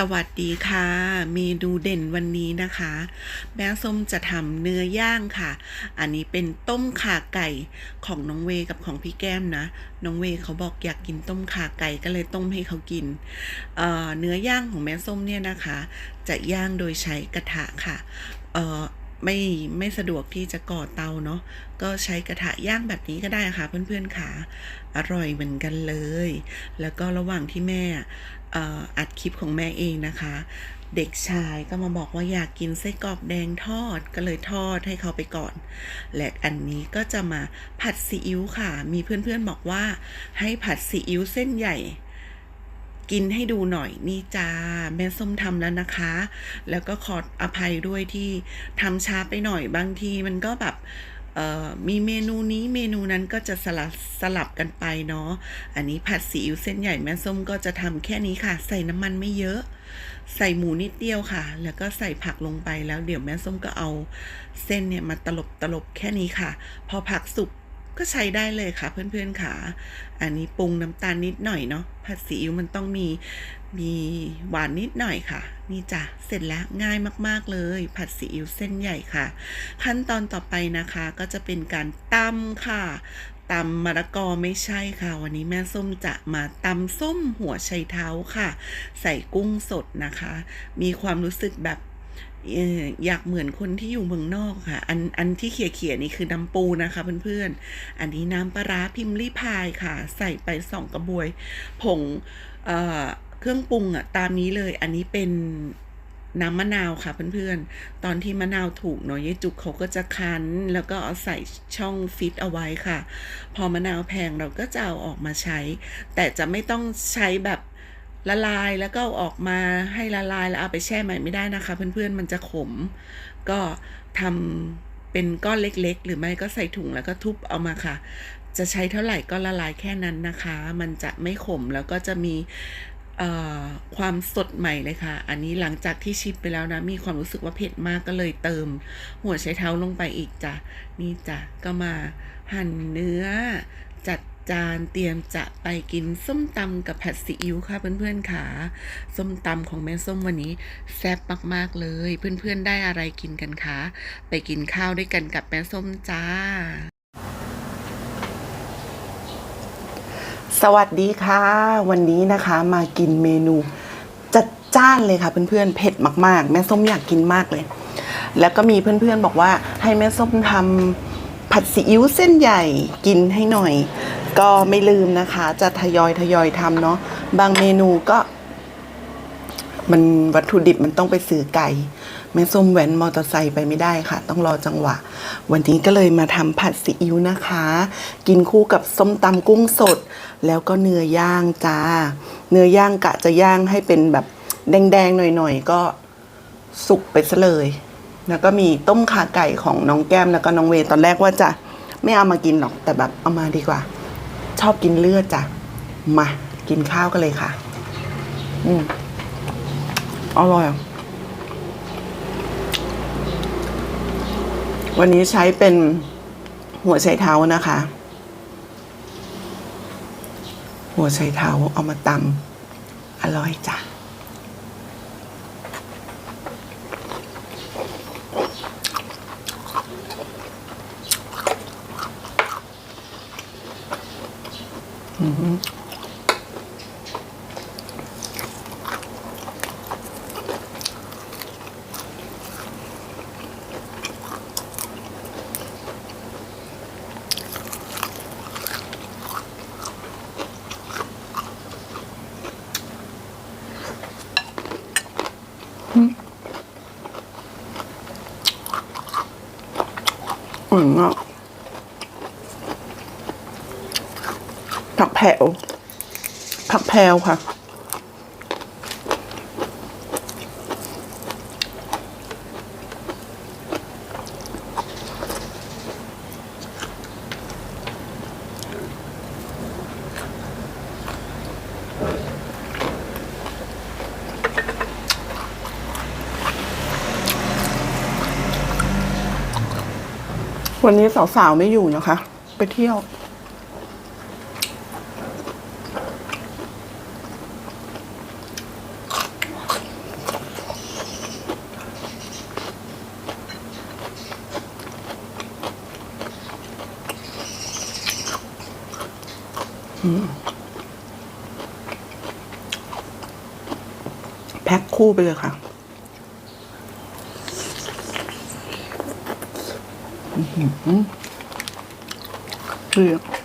สวัสดีค่ะ เมนูเด่นวันนี้นะคะ แม่ส้มจะทำเนื้อย่างค่ะ อันนี้เป็นต้มข่าไก่ของน้องเวกับของพี่แก้มนะ น้องเวเขาบอกอยากกินต้มข่าไก่ก็เลยต้มให้เขากินเเนื้อย่างของแม่ส้มเนี่ยนะคะ จะย่างโดยใช้กระทะค่ะ ไม่ไม่สะดวกที่จะก่อเตาเนาะก็ใช้กระทะย่างแบบนี้ก็ได้ค่ะ เพื่อนๆค่ะอร่อยเหมือนกันเลย แล้วก็ระหว่างที่แม่อัดคลิปของแม่เองนะคะ เด็กชายก็มาบอกว่าอยากกินไส้กรอกแดงทอดก็เลยทอดให้เขาไปก่อน และอันนี้ก็จะมาผัดซีอิ๊วค่ะ มีเพื่อนๆบอกว่าให้ผัดซีอิ๊วเส้นใหญ่ กินให้ดูหน่อยนี่จ้าแม่ส้มทำแล้วนะคะ แล้วก็ขออภัยด้วยที่ทำช้าไปหน่อยบางทีมันก็แบบมีเมนูนี้เมนูนั้นก็จะสลับสลับกันไปเนาะ อันนี้ผัดซีอิ๊วเส้นใหญ่แม่ส้มก็จะทำแค่นี้ค่ะ ใส่น้ำมันไม่เยอะ ใส่หมูนิดเดียวค่ะ แล้วก็ใส่ผักลงไปแล้วเดี๋ยวแม่ส้มก็เอาเส้นเนี่ยมาตลบตลบแค่นี้ค่ะ พอผักสุก ก็ใช้ได้เลยค่ะเพื่อนๆค่ะ อันนี้ปรุงน้ำตาลนิดหน่อยเนาะผัดซีอิ๊วมันต้องมีมีหวานนิดหน่อยค่ะ นี่จ้ะเสร็จแล้วง่ายมากๆเลย ผัดซีอิ๊วเส้นใหญ่ค่ะ ขั้นตอนต่อไปนะคะก็จะเป็นการตำค่ะตำมะละกอไม่ใช่ค่ะ วันนี้แม่ส้มจะมาตำส้มหัวไชเท้าค่ะ ใส่กุ้งสดนะคะ มีความรู้สึกแบบ อยากเหมือนคนที่อยู่เมืองนอกค่ะ อันอันที่เขี่ยๆนี่คือน้ำปูนะคะเพื่อนๆ อันนี้น้ำปลาร้าพิมลี่พายค่ะ ใส่ไปสองกระบวย ผงเเครื่องปรุงอะตามนี้เลย อันนี้เป็นน้ำมะนาวค่ะเพื่อนๆ ตอนที่มะนาวถูกเนาะยายจุกเขาก็จะคั้น แล้วก็เอาใส่ช่องฟิตเอาไว้ค่ะ พอมะนาวแพงเราก็จะเอาออกมาใช้ แต่จะไม่ต้องใช้แบบ ละลายแล้วก็ออกมาให้ละลายแล้วเอาไปแช่ใหม่ไม่ได้นะคะ เพื่อนๆมันจะขม ก็ทำเป็นก้อนเล็กๆ หรือไม่ก็ใส่ถุงแล้วก็ทุบเอามาค่ะ จะใช้เท่าไหร่ก็ละลายแค่นั้นนะคะ มันจะไม่ขมแล้วก็จะมีความสดใหม่เลยค่ะ อันนี้หลังจากที่ชิมไปแล้วนะ มีความรู้สึกว่าเผ็ดมากก็เลยเติม หัวไชเท้าลงไปอีกจ้ะ นี่จ้ะ ก็มาหั่นเนื้อจัด จานเตรียมจะไปกินส้มตำกับผัดซีอิ๊วค่ะเพื่อนๆค่ะส้มตำของแม่ส้มวันนี้แซ่บมากๆเลย เพื่อนๆได้อะไรกินกันคะไปกินข้าวด้วยกันกับแม่ส้มจ้า สวัสดีค่ะ วันนี้นะคะมากินเมนูจัดจ้านเลยค่ะเพื่อนๆเผ็ดมากๆ แม่ส้มอยากกินมากเลย แล้วก็มีเพื่อนๆบอกว่าให้แม่ส้มทำผัดซีอิ๊วเส้นใหญ่กินให้หน่อย ก็ไม่ลืมนะคะ จะทยอยทยอยทำเนาะบางเมนูก็มันวัตถุดิบมันต้องไปซื้อไก่แม่ส้มแว้นมอเตอร์ไซค์ไปไม่ได้ค่ะ ต้องรอจังหวะ วันนี้ก็เลยมาทำผัดซีอิ๊วนะคะ กินคู่กับส้มตำกุ้งสด แล้วก็เนื้อย่างจ้า เนื้อย่างกะจะย่างให้เป็นแบบแดงๆ หน่อยๆ ก็สุกไปซะเลย แล้วก็มีต้มขาไก่ของน้องแก้มแล้วก็น้องเวตอนแรกว่าจะไม่เอามากินหรอกแต่แบบเอามาดีกว่า ชอบกินเลือดจ้ะ มา กินข้าวกันเลยค่ะ อืมอร่อยวันนี้ใช้เป็นหัวไชเท้านะคะ หัวไชเท้าเอามาตำอร่อยจ้ะ อืมอะผักแผ่ว ผักแพรวค่ะ วันนี้สาวๆไม่อยู่นะคะ ไปเที่ยว แพ็คคู่ไปเลยค่ะ อืมเรียก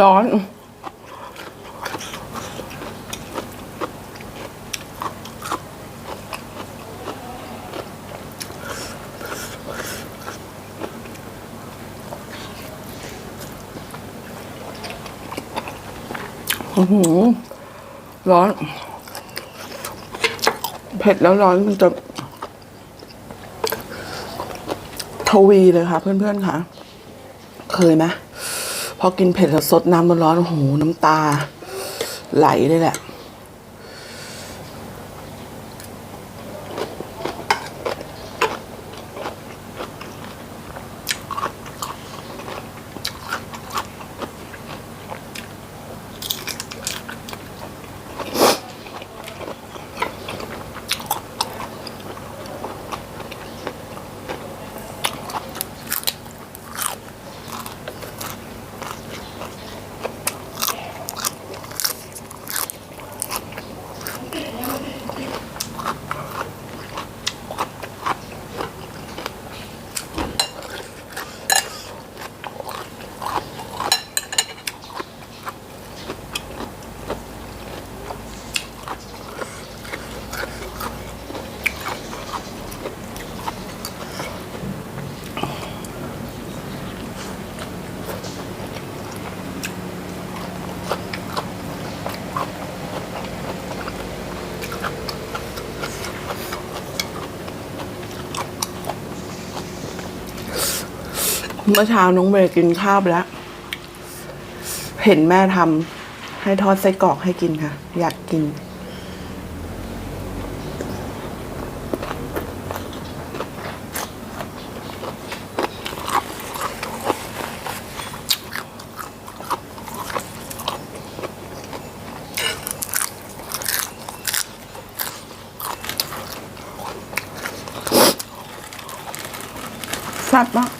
ร้อน อือหือร้อน เผ็ดแล้วร้อนมันจะทวีเลยค่ะเพื่อนๆค่ะ เคยไหม พอกินเผ็ดสดน้ำร้อนๆโอ้โหน้ำตาไหลเลยแหละ เมื่อเช้าน้องเวย์กินข้าวไปแล้ว เห็นแม่ทำให้ทอดไส้กรอกให้กินค่ะ อยากกินแซ่บมาก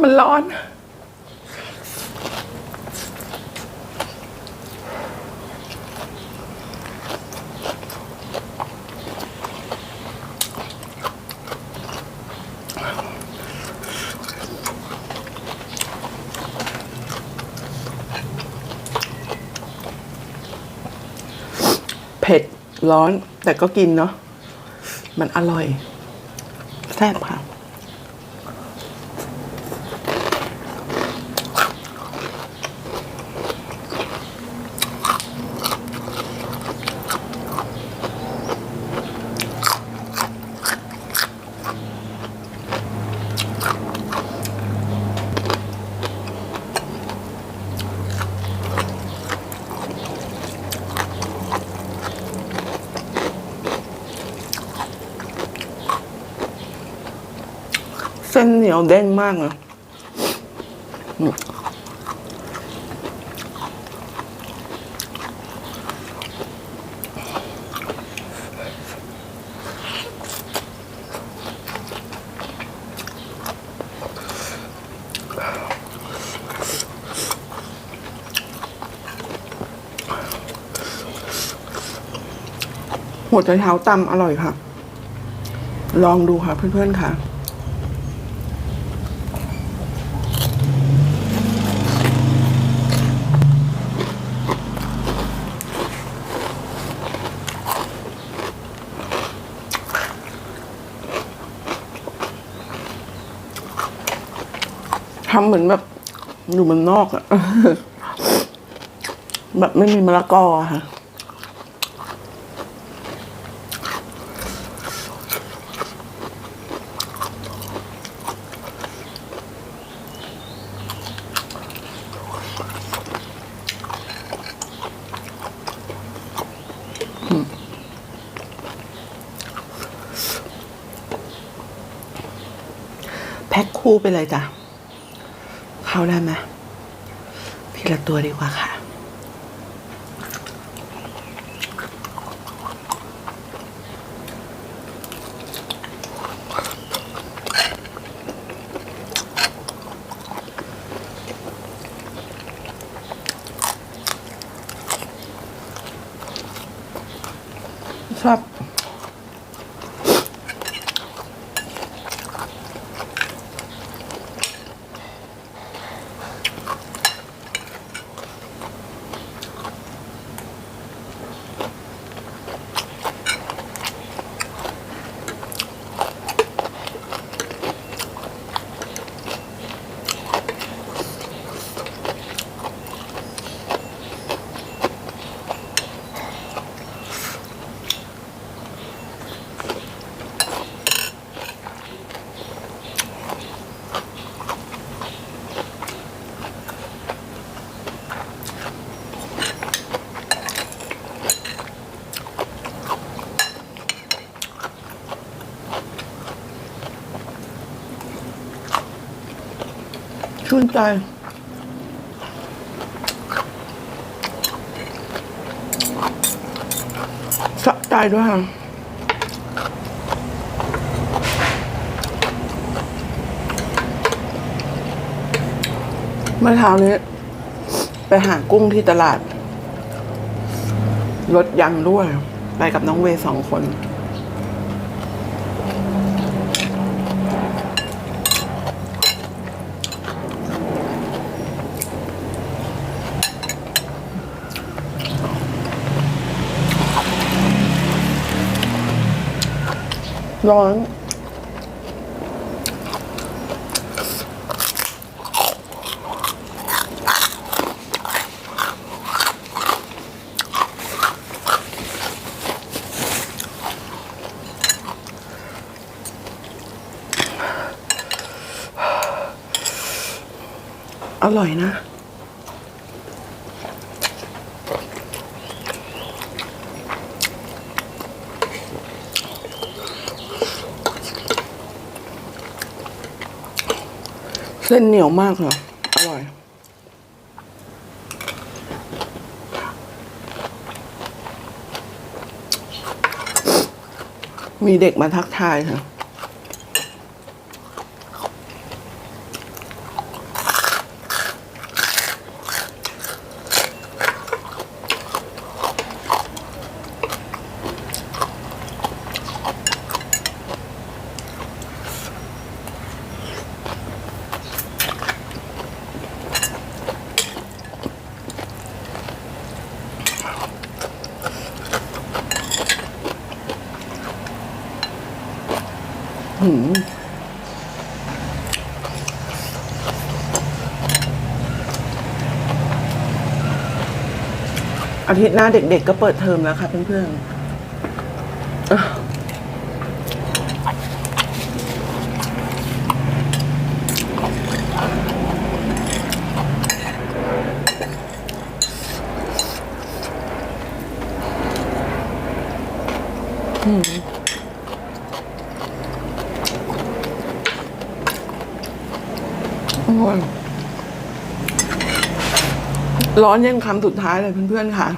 มันร้อน เผ็ด ร้อนแต่ก็กินเนาะมันอร่อยแซ่บ ส้นเหนียวเด้งมากเลยหัวใจเท้าตำอร่อยค่ะ ลองดูค่ะเพื่อนๆค่ะ ทำเหมือนแบบ อยู่เมันนอกอะแบบไม่มีมะละกอค่ะแพ็คคู่ไปเลยจ้ะ เข้าได้ไหมทีละตัวดีกว่าค่ะ ชอบ ชื่นใจ สะใจด้วยค่ะเมื่อเช้านี้ ไปหากุ้งที่ตลาด รถยังด้วย ไปกับน้องเวสองคน ร้อน อร่อยนะ เส้นเหนียวมากค่ะ อร่อย มีเด็กมาทักทายค่ะ อา ทิตย์หน้าเด็กๆก็เปิดเทอมแล้วค่ะเพื่อนๆอะโอ้ยร้อนยังคำสุดท้ายเลยเพื่อนๆค่ะ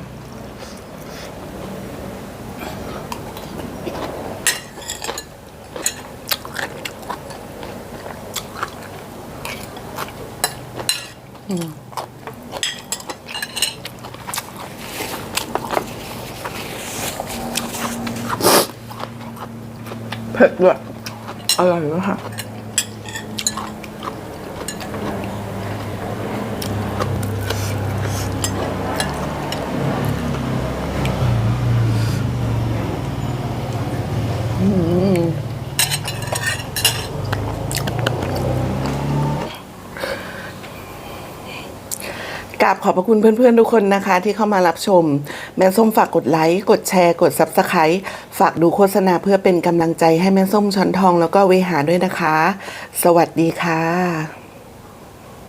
เผ็ดด้วยอร่อยด้วยค่ะ ก ราบขอบพระคุณเพื่อนๆทุกคนนะคะ ที่เข้ามารับชม แม่ส้มฝากกดไลค์กดแชร์กด Subscribe ฝากดูโฆษณาเพื่อเป็นกำลังใจให้แม่ส้มช้อนทองแล้วก็เวหาด้วยนะคะ สวัสดีค่ะ